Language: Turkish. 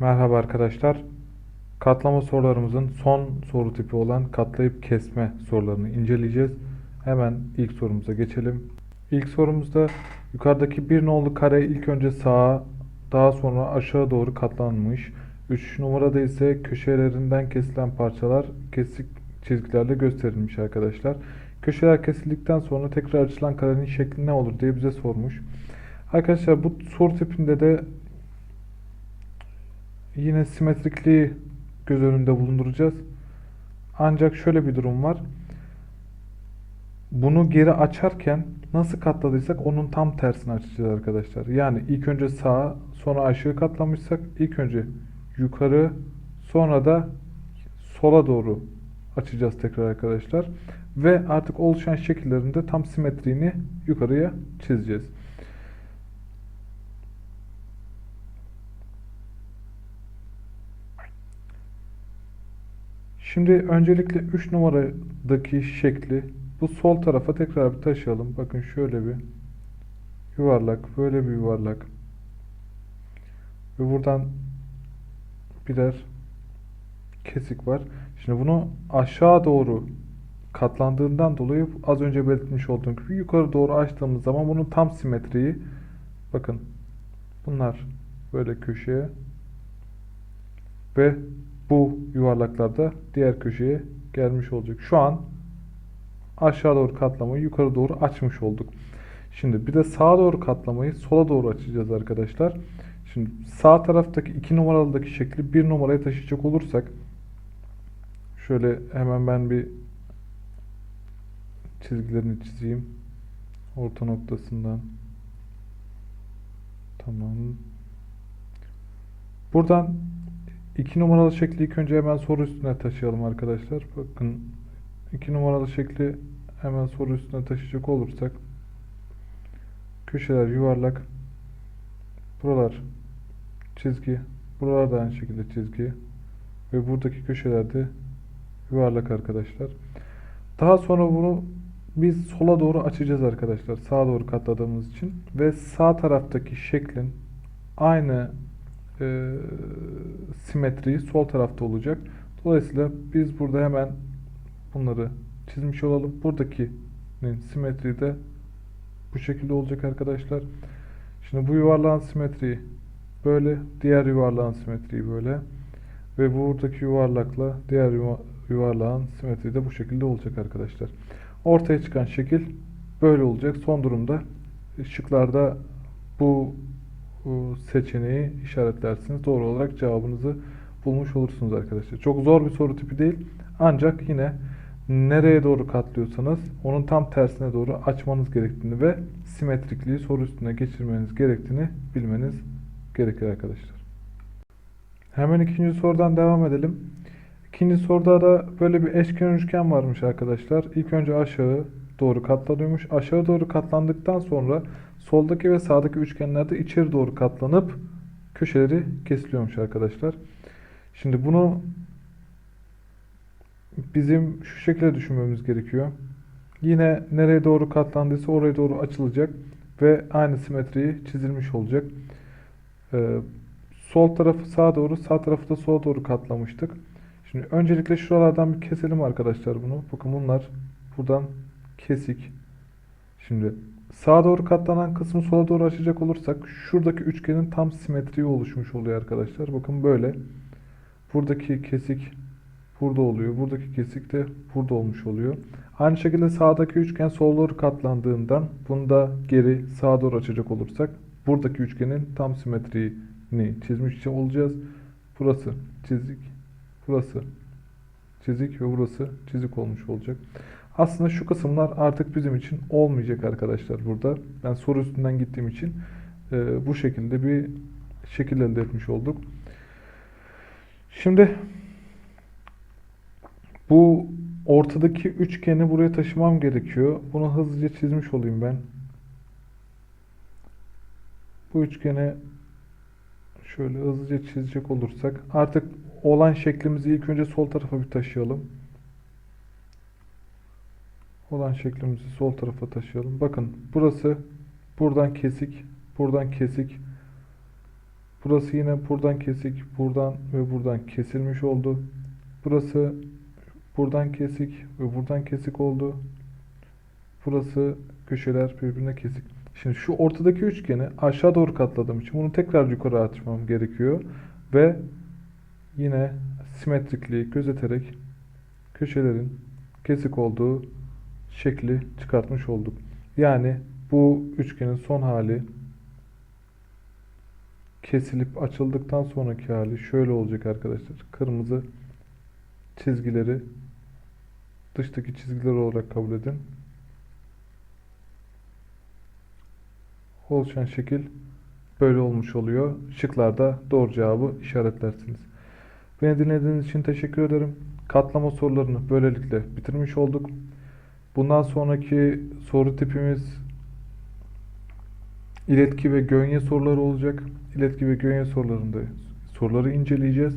Merhaba arkadaşlar. Katlama sorularımızın son soru tipi olan katlayıp kesme sorularını inceleyeceğiz. Hemen ilk sorumuza geçelim. İlk sorumuzda yukarıdaki bir nolu kare ilk önce sağa daha sonra aşağı doğru katlanmış. 3 numarada ise köşelerinden kesilen parçalar kesik çizgilerle gösterilmiş arkadaşlar. Köşeler kesildikten sonra tekrar açılan karenin şekli ne olur diye bize sormuş. Arkadaşlar bu soru tipinde de yine simetrikliği göz önünde bulunduracağız. Ancak şöyle bir durum var. Bunu geri açarken nasıl katladıysak onun tam tersini açacağız arkadaşlar. Yani ilk önce sağa sonra aşağı katlamışsak ilk önce yukarı sonra da sola doğru açacağız tekrar arkadaşlar. Ve artık oluşan şekillerin de tam simetriğini yukarıya çizeceğiz. Şimdi öncelikle 3 numaradaki şekli bu sol tarafa tekrar bir taşıyalım. Bakın şöyle bir yuvarlak, böyle bir yuvarlak. Ve buradan birer kesik var. Şimdi bunu aşağı doğru katlandığından dolayı az önce belirtmiş olduğum gibi yukarı doğru açtığımız zaman bunun tam simetriği bakın bunlar böyle köşeye ve bu yuvarlaklarda diğer köşeye gelmiş olacak. Şu an aşağı doğru katlamayı yukarı doğru açmış olduk. Şimdi bir de sağa doğru katlamayı sola doğru açacağız arkadaşlar. Şimdi sağ taraftaki 2 numaralıdaki şekli 1 numaraya taşıyacak olursak şöyle hemen ben bir çizgilerini çizeyim. Orta noktasından. Tamam. Buradan 2 numaralı şekli ilk önce hemen soru üstüne taşıyalım arkadaşlar. Bakın 2 numaralı şekli hemen soru üstüne taşıyacak olursak köşeler yuvarlak. Buralar çizgi. Buralar da aynı şekilde çizgi. Ve buradaki köşeler de yuvarlak arkadaşlar. Daha sonra bunu biz sola doğru açacağız arkadaşlar. Sağa doğru katladığımız için. Ve sağ taraftaki şeklin aynı e, simetriği sol tarafta olacak. Dolayısıyla biz burada hemen bunları çizmiş olalım. Buradakinin simetriği de bu şekilde olacak arkadaşlar. Şimdi bu yuvarlağın simetriği böyle, diğer yuvarlağın simetriği böyle ve buradaki yuvarlakla diğer yuvarlağın simetriği de bu şekilde olacak arkadaşlar. Ortaya çıkan şekil böyle olacak. Son durumda şıklarda bu seçeneği işaretlersiniz. Doğru olarak cevabınızı bulmuş olursunuz arkadaşlar. Çok zor bir soru tipi değil. Ancak yine nereye doğru katlıyorsanız onun tam tersine doğru açmanız gerektiğini ve simetrikliği soru üstüne geçirmeniz gerektiğini bilmeniz gerekir arkadaşlar. Hemen ikinci sorudan devam edelim. İkinci soruda da böyle bir eşkenar üçgen varmış arkadaşlar. İlk önce aşağı doğru katlanıyormuş. Aşağı doğru katlandıktan sonra soldaki ve sağdaki üçgenlerde içeri doğru katlanıp köşeleri kesiliyormuş arkadaşlar. Şimdi bunu bizim şu şekilde düşünmemiz gerekiyor. Yine nereye doğru katlandıysa oraya doğru açılacak ve aynı simetriyi çizilmiş olacak. Ee, sol tarafı sağa doğru, sağ tarafı da sola doğru katlamıştık. Şimdi öncelikle şuralardan bir keselim arkadaşlar bunu. Bakın bunlar buradan kesik. Şimdi sağa doğru katlanan kısmı sola doğru açacak olursak şuradaki üçgenin tam simetriği oluşmuş oluyor arkadaşlar. Bakın böyle. Buradaki kesik burada oluyor. Buradaki kesik de burada olmuş oluyor. Aynı şekilde sağdaki üçgen sola doğru katlandığından bunu da geri sağa doğru açacak olursak buradaki üçgenin tam simetriğini çizmiş olacağız. Burası çizik, burası çizik ve burası çizik olmuş olacak. Aslında şu kısımlar artık bizim için olmayacak arkadaşlar burada. Ben soru üstünden gittiğim için e, bu şekilde bir şekil elde etmiş olduk. Şimdi bu ortadaki üçgeni buraya taşımam gerekiyor. Bunu hızlıca çizmiş olayım ben. Bu üçgeni şöyle hızlıca çizecek olursak artık olan şeklimizi ilk önce sol tarafa bir taşıyalım olan şeklimizi sol tarafa taşıyalım. Bakın burası buradan kesik, buradan kesik Burası yine buradan kesik, buradan ve buradan kesilmiş oldu. Burası buradan kesik ve buradan kesik oldu. Burası köşeler birbirine kesik. Şimdi şu ortadaki üçgeni aşağı doğru katladığım için bunu tekrar yukarı açmam gerekiyor. Ve yine simetrikliği gözeterek köşelerin kesik olduğu şekli çıkartmış olduk. Yani bu üçgenin son hali kesilip açıldıktan sonraki hali şöyle olacak arkadaşlar. Kırmızı çizgileri dıştaki çizgiler olarak kabul edin. Oluşan şekil böyle olmuş oluyor. Şıklarda doğru cevabı işaretlersiniz. Beni dinlediğiniz için teşekkür ederim. Katlama sorularını böylelikle bitirmiş olduk. Bundan sonraki soru tipimiz iletki ve gönye soruları olacak. İletki ve gönye sorularında soruları inceleyeceğiz.